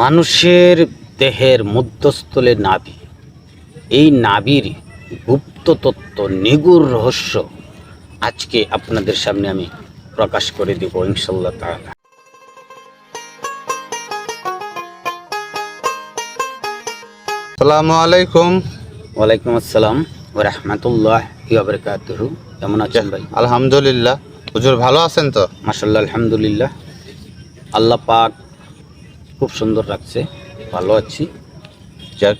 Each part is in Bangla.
মানুষের দেহের মধ্যস্থলে নাভি। এই নাভির গুপ্ত তত্ত্ব নিগুর রহস্য আজকে আপনাদের সামনে আমি প্রকাশ করে দেব ইনশাল্লাহ তাআলা। সালামু আলাইকুম। ওয়ালাইকুম আসসালাম রহমতুল্লাহ কেমন আছেন ভাই? আলহামদুলিল্লাহ। হুজুর ভালো আছেন তো? মাসাল্লাহ আলহামদুলিল্লাহ। আল্লাহ পাক খুব সুন্দর লাগছে ভালো আছি। যাক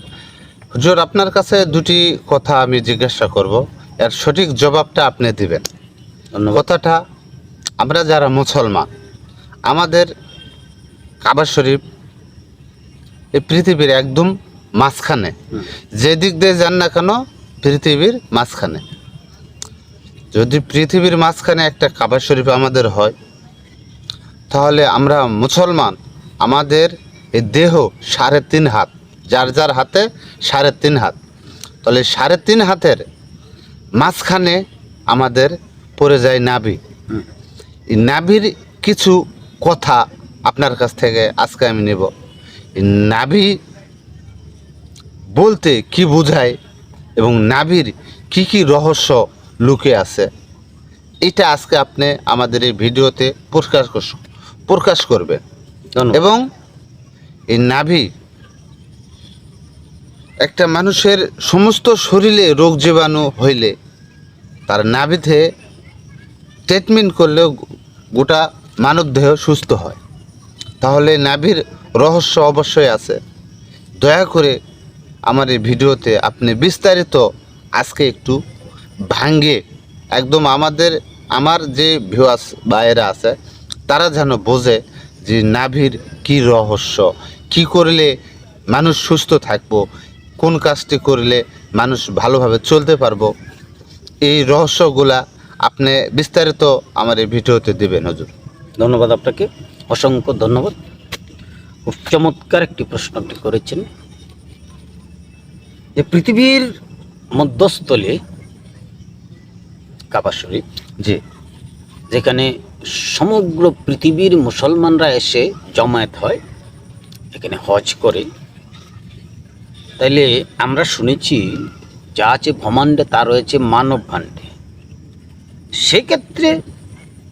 হুজুর আপনার কাছে দুটি কথা আমি জিজ্ঞাসা করব। এর সঠিক জবাবটা আপনি দিবেন। কথাটা আমরা যারা মুসলমান আমাদের কাবা শরীফ এই পৃথিবীর একদম মাঝখানে। যে দিক দিয়ে যান না কেন পৃথিবীর মাঝখানে। যদি পৃথিবীর মাঝখানে একটা কাবা শরীফ আমাদের হয় তাহলে আমরা মুসলমান আমাদের এই দেহ সাড়ে তিন হাত, যার যার হাতে সাড়ে তিন হাত। তাহলে সাড়ে তিন হাতের মাঝখানে আমাদের পড়ে যায় নাভি। নাভির কিছু কথা আপনার কাছ থেকে আজকে আমি নেব। নাভি বলতে কি বোঝায় এবং নাভির কি কি রহস্য লুকে আছে, এটা আজকে আপনি আমাদের এই ভিডিওতে প্রকাশ প্রকাশ করবেন। এবং এই নাভি একটা মানুষের সমস্ত শরীরে রোগ জীবাণু হইলে তার নাভিতে ট্রিটমেন্ট করলেও গোটা মানবদেহ সুস্থ হয়। তাহলে নাভির রহস্য অবশ্যই আছে। দয়া করে আমার এই ভিডিওতে আপনি বিস্তারিত আজকে একটু ভাঙ্গে একদম আমাদের, আমার যে ভিউয়ার্স বাইরে আছে, তারা যেন বোঝে যে নাভির কি রহস্য? কি করলে মানুষ সুস্থ থাকব? কোন কাজটি করলে মানুষ ভালোভাবে চলতে পারব? এই রহস্যগুলা আপনি বিস্তারিত আমার এই ভিডিওতে দিবেন হুজুর। ধন্যবাদ আপনাকে। অসংখ্য ধন্যবাদ। খুব চমৎকার একটি প্রশ্ন আপনি করেছেন। যে পৃথিবীর মধ্যস্থলে কাবা শরীফ জি। যেখানে সমগ্র পৃথিবীর মুসলমানরা এসে জমায়েত হয় এখানে হজ করে। তাইলে আমরা শুনেছি যা আছে ভ্রমাণ্ডে তা রয়েছে মানব ভাণ্ডে। সেক্ষেত্রে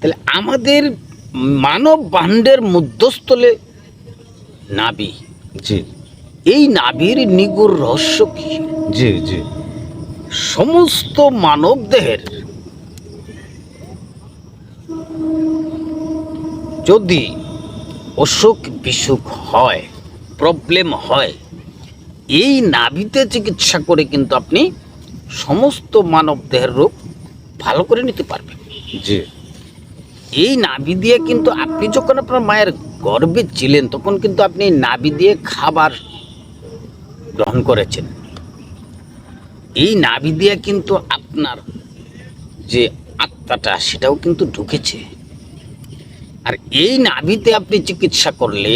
তাহলে আমাদের মানব ভাণ্ডের মধ্যস্থলে নাবি। জি। এই নাবির নিগুর রহস্য কি? জি জি। সমস্ত মানব দেহের যদি অসুখ বিসুখ হয় প্রবলেম হয় এই নাভিতে চিকিৎসা করে কিন্তু আপনি সমস্ত মানব দেহের রোগ ভালো করে নিতে পারবেন। জি। এই নাভি দিয়ে কিন্তু আপনি যখন আপনার মায়ের গর্ভে ছিলেন তখন কিন্তু আপনি নাভি দিয়ে খাবার গ্রহণ করেছেন। এই নাভি দিয়ে কিন্তু আপনার যে আত্মাটা সেটাও কিন্তু ঢুকেছে। আর এই নাভিতে আপনি চিকিৎসা করলে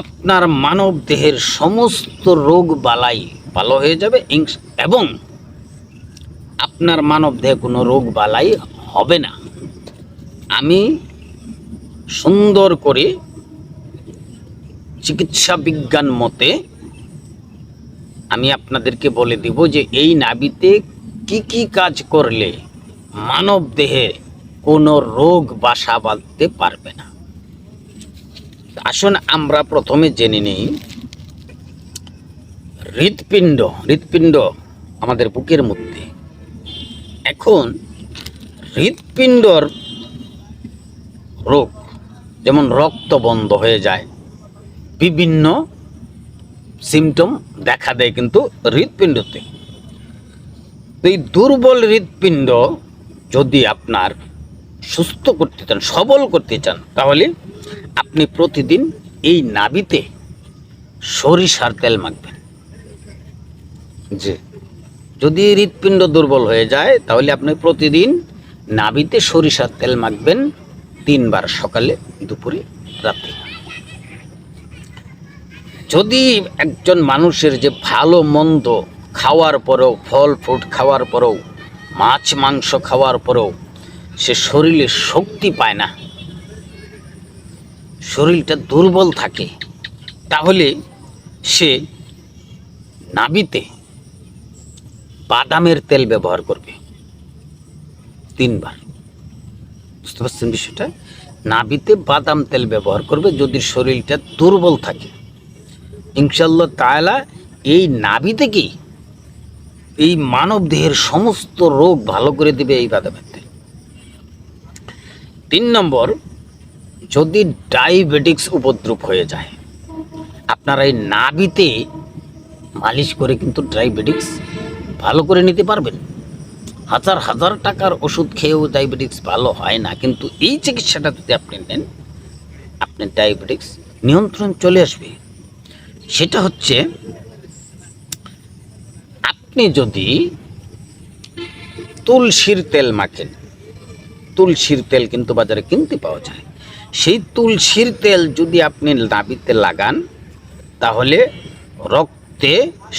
আপনার মানব দেহের সমস্ত রোগ বালাই ভালো হয়ে যাবে এবং আপনার মানব দেহে কোনো রোগ বালাই হবে না। আমি সুন্দর করে চিকিৎসা বিজ্ঞান মতে আমি আপনাদেরকে বলে দিব যে এই নাভিতে কি কি কাজ করলে মানব দেহে কোনো রোগ বাসা বাঁধতে পারবে না? আসুন আমরা প্রথমে জেনে নিই। হৃৎপিণ্ড হৃৎপিণ্ড আমাদের বুকের মধ্যে। এখন হৃৎপিণ্ডর রোগ যেমন রক্ত বন্ধ হয়ে যায়, বিভিন্ন সিমটম দেখা দেয় কিন্তু হৃৎপিণ্ডতে। তো এই দুর্বল হৃৎপিণ্ড যদি আপনার সুস্থ করতে চান, সবল করতে চান, তাহলে আপনি প্রতিদিন এই নাবিতে সরিষার তেল মাখবেন। যে যদি হৃৎপিণ্ড দুর্বল হয়ে যায়, তাহলে আপনি প্রতিদিন নাবিতে সরিষার তেল মাখবেন তিনবার সকালে, দুপুরে, রাতে। যদি একজন মানুষের যে ভালো মন্দ খাওয়ার পরেও, ফল ফ্রুট খাওয়ার পরেও, মাছ, মাংস খাওয়ার পরেও সে শরীরে শক্তি পায় না। শরীরটা দুর্বল থাকে। তাহলে সে নাবিতে বাদামের তেল ব্যবহার করবে। তিনবার। বুঝতে পারছেন বিষয়টা? নাবিতে বাদাম তেল ব্যবহার করবে যদি শরীরটা দুর্বল থাকে। ইনশাল্লাহ তাআলা এই নাভি থেকেই এই মানব দেহের সমস্ত রোগ ভালো করে দিবে এই বাদামের তেল তিন নম্বর, যদি ডায়াবেটিক্স উপদ্রব হয়ে যায়, আপনারা এই নাভিতে মালিশ করে কিন্তু ডায়াবেটিক্স ভালো করে নিতে পারবেন। হাজার হাজার টাকার ওষুধ খেয়েও ডায়াবেটিক্স ভালো হয় না, কিন্তু এই চিকিৎসাটা যদি আপনি নেন, আপনার ডায়াবেটিক্স নিয়ন্ত্রণ চলে আসবে। সেটা হচ্ছে আপনি যদি তুলসীর তেল মাখেন, তুলসীর তেল কিন্তু বাজারে কিনতে পাওয়া যায়। সেই তুলসীর তেল যদি আপনি নাভিতে লাগান, তাহলে রক্তে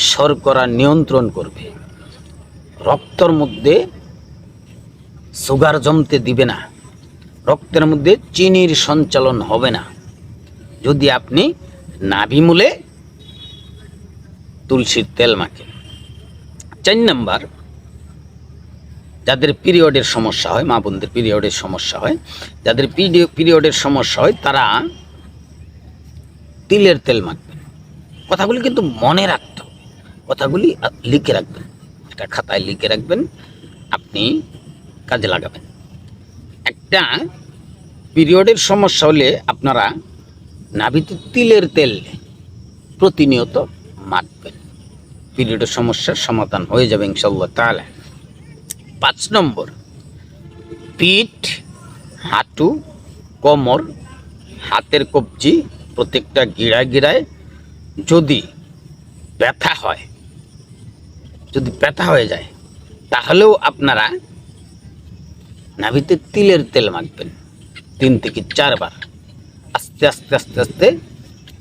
শর্করা নিয়ন্ত্রণ করবে। রক্তর মধ্যে সুগার জমতে দিবে না। রক্তের মধ্যে চিনির সঞ্চালন হবে না। যদি আপনি নাভিমূলে তুলসীর তেল মাখেন চার নাম্বার, যাদের পিরিয়ডের সমস্যা হয়, মা বোনদের পিরিয়ডের সমস্যা হয়, যাদের পিরিয়ডের সমস্যা হয়, তারা তিলের তেল মাখবেন কথাগুলি কিন্তু মনে রাখতে হবে। কথাগুলি লিখে রাখবেন। একটা খাতায় লিখে রাখবেন। আপনি কাজে লাগাবেন। একটা পিরিয়ডের সমস্যা হলে আপনারা নাভিতে তিলের তেল প্রতিনিয়ত মাখবেন। পিরিয়ডের সমস্যার সমাধান হয়ে যাবে ইনশাল্লাহ তাহলে পাঁচ নম্বর, পিঠ, হাঁটু, কোমর, হাতের কবজি প্রত্যেকটা গিড়ায় গিড়ায় যদি ব্যথা হয়, যদি ব্যথা হয়ে যায়, তাহলেও আপনারা নাভিতে তিলের তেল মাখবেন, তিন থেকে চারবার। আস্তে আস্তে আস্তে আস্তে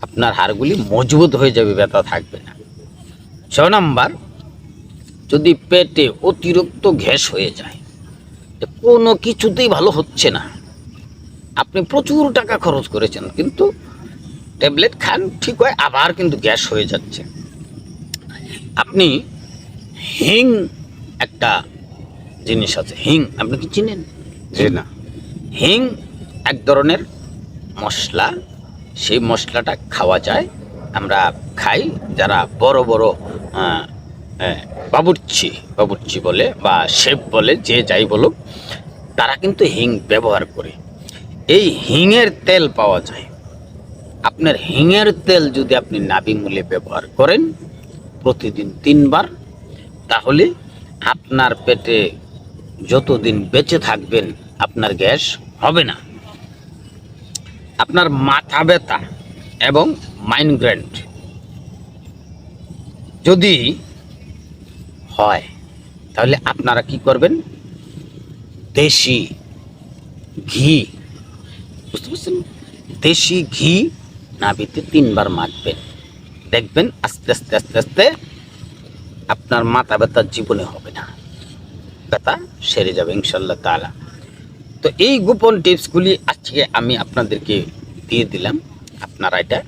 আপনার হাড়গুলি মজবুত হয়ে যাবে, ব্যথা থাকবে না। ছ নাম্বার যদি পেটে অতিরিক্ত গ্যাস হয়ে যায় যে কোনো কিছুতেই ভালো হচ্ছে না। আপনি প্রচুর টাকা খরচ করেছেন কিন্তু ট্যাবলেট খান ঠিক হয় আবার কিন্তু গ্যাস হয়ে যাচ্ছে। আপনি হিং একটা জিনিস আছে হিং আপনি কি চিনেন? জি না। হিং এক ধরনের মশলা সেই মশলাটা খাওয়া যায় আমরা খাই, যারা বড় বড় বাবুর্চি বাবুর্চি বলে বা শেফ বলে, যে যাই বলুক, তারা কিন্তু হিং ব্যবহার করে। এই হিংয়ের তেল পাওয়া যায়। আপনার হিংয়ের তেল যদি আপনি নাভি মূলে ব্যবহার করেন, প্রতিদিন তিনবার, তাহলে আপনার পেটে যতদিন বেঁচে থাকবেন, আপনার গ্যাস হবে না। আপনার মাথা ব্যথা এবং মাইগ্রেন্ট যদি হয়, তাহলে আপনারা কি করবেন? দেশি ঘি, বুঝতে পারছেন? দেশি ঘি নাভিতে তিনবার মাখবেন। দেখবেন আস্তে আস্তে আস্তে আস্তে আপনার মাথা ব্যথা জীবনে হবে না। ব্যথা সেরে যাবে ইনশাল্লাহ তাআলা। তো এই গোপন টিপসগুলি আজকে আমি আপনাদেরকে দিয়ে দিলাম। আপনারা এটা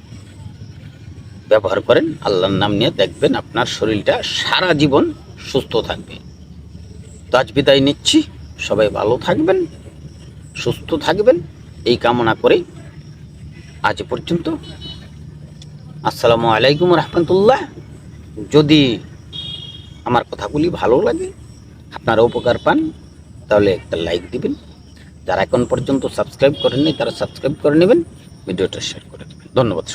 ব্যবহার করেন, আল্লাহর নাম নিয়ে দেখবেন আপনার শরীরটা সারা জীবন সুস্থ থাকবে। তো আজ বিদায় নিচ্ছি, সবাই ভালো থাকবেন, সুস্থ থাকবেন, এই কামনা করেই আজ পর্যন্ত। আসসালামু আলাইকুম রহমতুল্লাহ। যদি আমার কথাগুলি ভালো লাগে, আপনারা উপকার পান, তাহলে একটা লাইক দিবেন। যারা এখন পর্যন্ত সাবস্ক্রাইব করেননি, তারা সাবস্ক্রাইব করে নেবেন। ভিডিওটা শেয়ার করে দেবেন ধন্যবাদ।